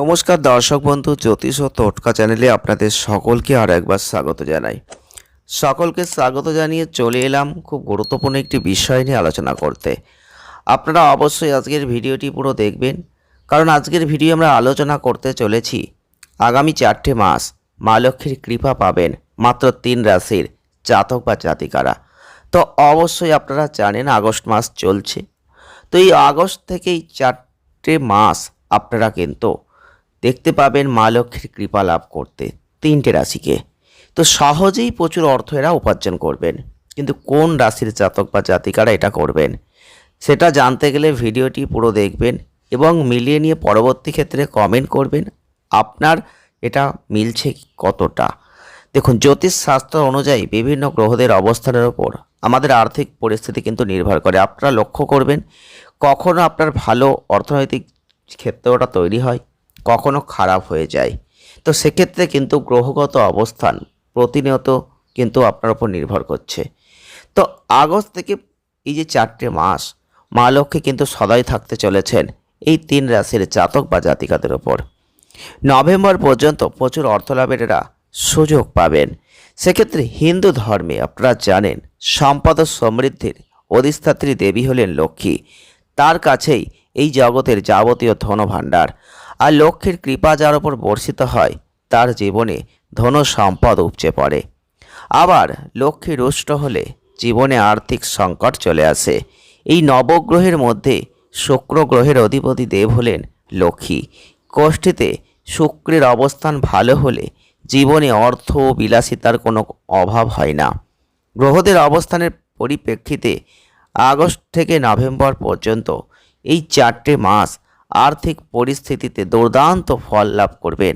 নমস্কার দর্শক বন্ধু, জ্যোতিষ ও টোটকা চ্যানেলে আপনাদের সকলকে আর একবার স্বাগত জানাই। সকলকে স্বাগত জানিয়ে চলে এলাম খুব গুরুত্বপূর্ণ একটি বিষয় নিয়ে আলোচনা করতে। আপনারা অবশ্যই আজকের ভিডিওটি পুরো দেখবেন, কারণ আজকের ভিডিও আমরা আলোচনা করতে চলেছি। আগামী চারটে মাস মা লক্ষ্মীর কৃপা পাবেন মাত্র তিন রাশির জাতক বা জাতিকারা। তো অবশ্যই আপনারা জানেন আগস্ট মাস চলছে। তো এই আগস্ট থেকেই চারটে মাস আপনারা কিন্তু দেখতে পাবেন মা লক্ষ্মীর কৃপা লাভ করতে তিনটে রাশিকে। তো সহজেই প্রচুর অর্থ এরা উপার্জন করবেন। কিন্তু কোন রাশির জাতক বা জাতিকারা এটা করবেন? সেটা জানতে গেলে ভিডিওটি পুরো দেখবেন এবং মিলিয়ে নিয়ে পরবর্তী ক্ষেত্রে কমেন্ট করবেন আপনার এটা মিলছে কতটা। দেখুন, জ্যোতিষ শাস্ত্র অনুযায়ী বিভিন্ন গ্রহদের অবস্থানের ওপর আমাদের আর্থিক পরিস্থিতি কিন্তু নির্ভর করে। আপনারা লক্ষ্য করবেন, কখনো আপনার ভালো অর্থনৈতিক ক্ষেত্রটা তৈরি হয় কখনো খারাপ হয়ে যায়। তো সেক্ষেত্রে কিন্তু গ্রহগত অবস্থান প্রতিনিয়ত কিন্তু আপনার উপর নির্ভর করছে। তো আগস্ট থেকে এই যে চারটে মাস, মা লক্ষ্মী কিন্তু সদাই থাকতে চলেছেন এই তিন রাশির জাতক বা জাতিকাদের ওপর নভেম্বর পর্যন্ত প্রচুর অর্থলাভের সুযোগ পাবেন। সেক্ষেত্রে হিন্দু ধর্মে আপনারা জানেন সম্পদ সমৃদ্ধির অধিষ্ঠাত্রী দেবী হলেন লক্ষ্মী। তার কাছেই এই জগতের যাবতীয় ধনভাণ্ডার। আর লক্ষ্মীর কৃপা যার ওপর বর্ষিত হয়, তার জীবনে ধন সম্পদ উপচে পড়ে। আবার লক্ষ্মী রুষ্ট হলে জীবনে আর্থিক সংকট চলে আসে। এই নবগ্রহের মধ্যে শুক্র গ্রহের অধিপতি দেব হলেন লক্ষ্মী। কোষ্ঠীতে শুক্রের অবস্থান ভালো হলে জীবনে অর্থ ও বিলাসিতার কোনো অভাব হয় না। গ্রহদের অবস্থানের পরিপ্রেক্ষিতে আগস্ট থেকে নভেম্বর পর্যন্ত এই চারটে মাস আর্থিক পরিস্থিতিতে দুর্দান্ত ফল লাভ করবেন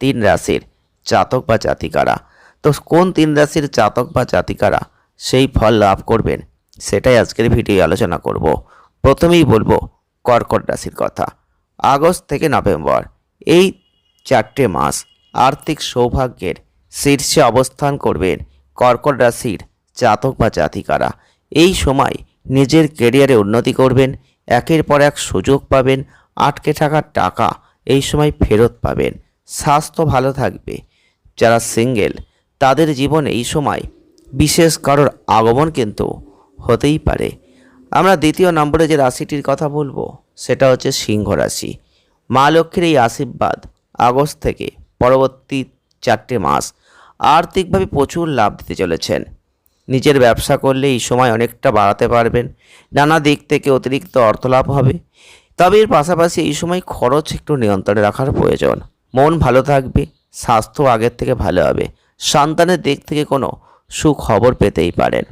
তিন রাশির জাতক বা জাতিকারা। তো কোন তিন রাশির জাতক বা জাতিকারা সেই ফল লাভ করবেন সেটাই আজকের ভিডিও আলোচনা করব। প্রথমেই বলব কর্কট রাশির কথা। আগস্ট থেকে নভেম্বর এই চারটে মাস আর্থিক সৌভাগ্যের শীর্ষে অবস্থান করবেন কর্কট রাশির জাতক বা জাতিকারা। এই সময় নিজের কেরিয়ারে উন্নতি করবেন, একের পর এক সুযোগ পাবেন আটকে থাকা টাকা এই সময় ফেরত পাবেন। স্বাস্থ্য ভালো থাকবে। যারা সিঙ্গেল তাদের জীবনে এই সময় বিশেষ কারোর আগমন কিন্তু হতেই পারে। আমরা দ্বিতীয় নম্বরে যে রাশিটির কথা বলব, সেটা হচ্ছে সিংহ রাশি। মা লক্ষ্মীর এই আশীর্বাদ আগস্ট থেকে পরবর্তী চারটে মাস আর্থিকভাবে প্রচুর লাভ দিতে চলেছেন। নিজের ব্যবসা করলে এই সময় অনেকটা বাড়াতে পারবেন। নানা দিক থেকে অতিরিক্ত অর্থ লাভ হবে। তবে এর পাশাপাশি এই সময় খরচ একটু নিয়ন্ত্রণে রাখার প্রয়োজন। মন ভালো থাকবে, স্বাস্থ্য আগের থেকে ভালো হবে, সন্তানের দিক থেকে কোনো সুখবর পেতেই পারেন।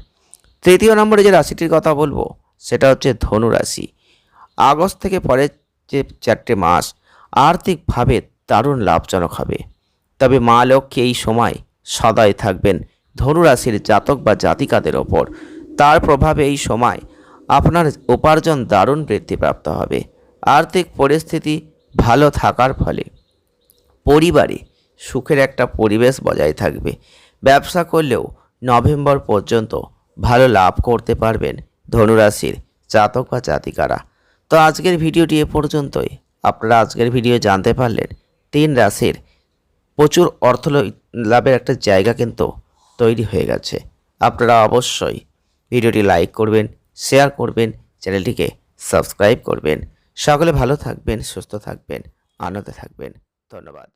তৃতীয় নম্বরে যে রাশিটির কথা বলব, সেটা হচ্ছে ধনু রাশি। আগস্ট থেকে পরের যে চারটে মাস, আর্থিকভাবে দারুণ লাভজনক হবে। তবে মা লক্ষ্মী এই সময় সদাই থাকবেন ধনুরাশির জাতক বা জাতিকাদের ওপর। তার প্রভাবে এই সময় আপনার উপার্জন দারুণ বৃদ্ধিপ্রাপ্ত হবে। আর্থিক পরিস্থিতি ভালো থাকার ফলে পরিবারে সুখের একটা পরিবেশ বজায় থাকবে। ব্যবসা করলেও নভেম্বর পর্যন্ত ভালো লাভ করতে পারবেন ধনুরাশির জাতক বা জাতিকারা। তো আজকের ভিডিওটি এ পর্যন্তই। আপনারা আজকের ভিডিও জানতে পারলেন, তিন রাশির প্রচুর অর্থ লাভের একটা জায়গা কিন্তু তৈরি হয়ে গেছে। আপনারা অবশ্যই ভিডিওটি লাইক করবেন শেয়ার করবেন চ্যানেলটিকে সাবস্ক্রাইব করবেন। সকলে ভালো থাকবেন সুস্থ থাকবেন আনন্দে থাকবেন। ধন্যবাদ।